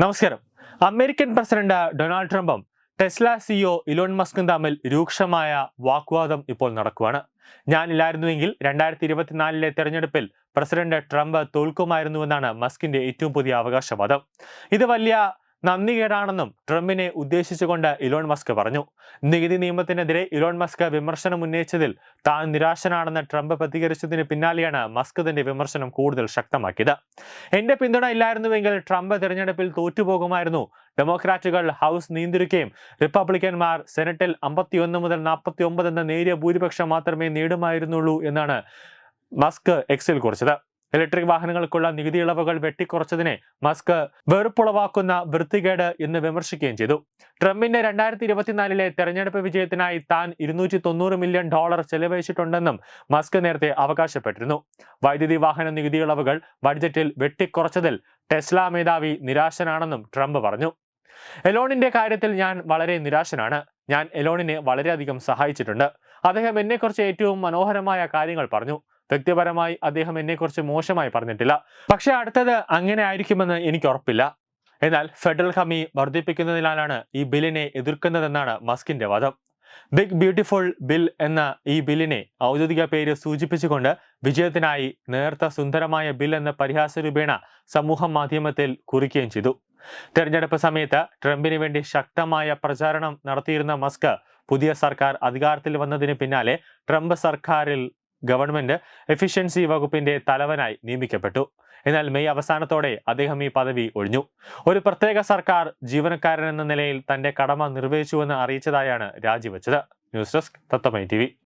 നമസ്കാരം. American president Donald ട്രംപും Tesla CEO Elon മസ്കും തമ്മിൽ രൂക്ഷമായ വാഗ്വാദം ഇപ്പോൾ നടക്കുകയാണ് ഞാനില്ലായിരുന്നുവെങ്കിൽ രണ്ടായിരത്തി ഇരുപത്തിനാലിലെ തെരഞ്ഞെടുപ്പിൽ പ്രസിഡന്റ് ട്രംപ് തോൽക്കുമായിരുന്നുവെന്നാണ് മസ്കിന്റെ ഏറ്റവും പുതിയ അവകാശവാദം. ഇത് വലിയ നന്ദികേടാണെന്നും ട്രംപിനെ ഉദ്ദേശിച്ചുകൊണ്ട് ഇലോൺ മസ്ക് പറഞ്ഞു. നികുതി നിയമത്തിനെതിരെ ഇലോൺ മസ്ക് വിമർശനം ഉന്നയിച്ചതിൽ താൻ നിരാശനാണെന്ന് ട്രംപ് പ്രതികരിച്ചതിന് പിന്നാലെയാണ് മസ്ക് തന്റെ വിമർശനം കൂടുതൽ ശക്തമാക്കിയത്. എന്റെ പിന്തുണ ഇല്ലായിരുന്നുവെങ്കിൽ ട്രംപ് തിരഞ്ഞെടുപ്പിൽ തോറ്റുപോകുമായിരുന്നു. ഡെമോക്രാറ്റുകൾ ഹൗസ് നിയന്ത്രിക്കുകയും റിപ്പബ്ലിക്കന്മാർ സെനറ്റിൽ അമ്പത്തിയൊന്ന് മുതൽ നാൽപ്പത്തി ഒമ്പത് എന്ന നേരിയ ഭൂരിപക്ഷം മാത്രമേ നേടുമായിരുന്നുള്ളൂ എന്നാണ് മസ്ക് എക്സിൽ കുറിച്ചത്. ഇലക്ട്രിക് വാഹനങ്ങൾക്കുള്ള നികുതി ഇളവുകൾ വെട്ടിക്കുറച്ചതിനെ മസ്ക് വെറുപ്പുളവാക്കുന്ന വൃത്തികേട് എന്ന് വിമർശിക്കുകയും ചെയ്തു. ട്രംപിന്റെ രണ്ടായിരത്തി ഇരുപത്തിനാലിലെ തെരഞ്ഞെടുപ്പ് വിജയത്തിനായി താൻ ഇരുന്നൂറ്റി തൊണ്ണൂറ് മില്യൺ ഡോളർ ചെലവഴിച്ചിട്ടുണ്ടെന്നും മസ്ക് നേരത്തെ അവകാശപ്പെട്ടിരുന്നു. വൈദ്യുതി വാഹന നികുതി ഇളവുകൾ ബഡ്ജറ്റിൽ വെട്ടിക്കുറച്ചതിൽ ടെസ്ല മേധാവി നിരാശനാണെന്നും ട്രംപ് പറഞ്ഞു. എലോണിന്റെ കാര്യത്തിൽ ഞാൻ വളരെ നിരാശനാണ്. ഞാൻ എലോണിനെ വളരെയധികം സഹായിച്ചിട്ടുണ്ട്. അദ്ദേഹം എന്നെക്കുറിച്ച് ഏറ്റവും മനോഹരമായ കാര്യങ്ങൾ പറഞ്ഞു. വ്യക്തിപരമായി അദ്ദേഹം എന്നെക്കുറിച്ച് മോശമായി പറഞ്ഞിട്ടില്ല. പക്ഷേ അടുത്തത് അങ്ങനെ ആയിരിക്കുമെന്ന് എനിക്ക് ഉറപ്പില്ല. എന്നാൽ ഫെഡറൽ കമ്മി വർദ്ധിപ്പിക്കുന്നതിനാലാണ് ഈ ബില്ലിനെ എതിർക്കുന്നതെന്നാണ് മസ്കിന്റെ വാദം. ബിഗ് ബ്യൂട്ടിഫുൾ ബിൽ എന്ന ഈ ബില്ലിനെ ഔദ്യോഗിക പേര് സൂചിപ്പിച്ചുകൊണ്ട് വിജയത്തിനായി നേർത്ത സുന്ദരമായ ബിൽ എന്ന പരിഹാസ രൂപേണ സമൂഹ മാധ്യമത്തിൽ കുറിക്കുകയും ചെയ്തു. തെരഞ്ഞെടുപ്പ് സമയത്ത് ട്രംപിന് വേണ്ടി ശക്തമായ പ്രചാരണം നടത്തിയിരുന്ന മസ്ക് പുതിയ സർക്കാർ അധികാരത്തിൽ വന്നതിന് പിന്നാലെ ട്രംപ് സർക്കാരിൽ ഗവൺമെന്റ് എഫിഷ്യൻസി വകുപ്പിന്റെ തലവനായി നിയമിക്കപ്പെട്ടു. എന്നാൽ മെയ് അവസാനത്തോടെ അദ്ദേഹം ഈ പദവി ഒഴിഞ്ഞു. ഒരു പ്രത്യേക സർക്കാർ ജീവനക്കാരൻ എന്ന നിലയിൽ തന്റെ കടമ നിർവഹിച്ചുവെന്ന് അറിയിച്ചതായാണ് രാജിവെച്ചത്. ന്യൂസ് ഡെസ്ക് തത്തമൈ ടി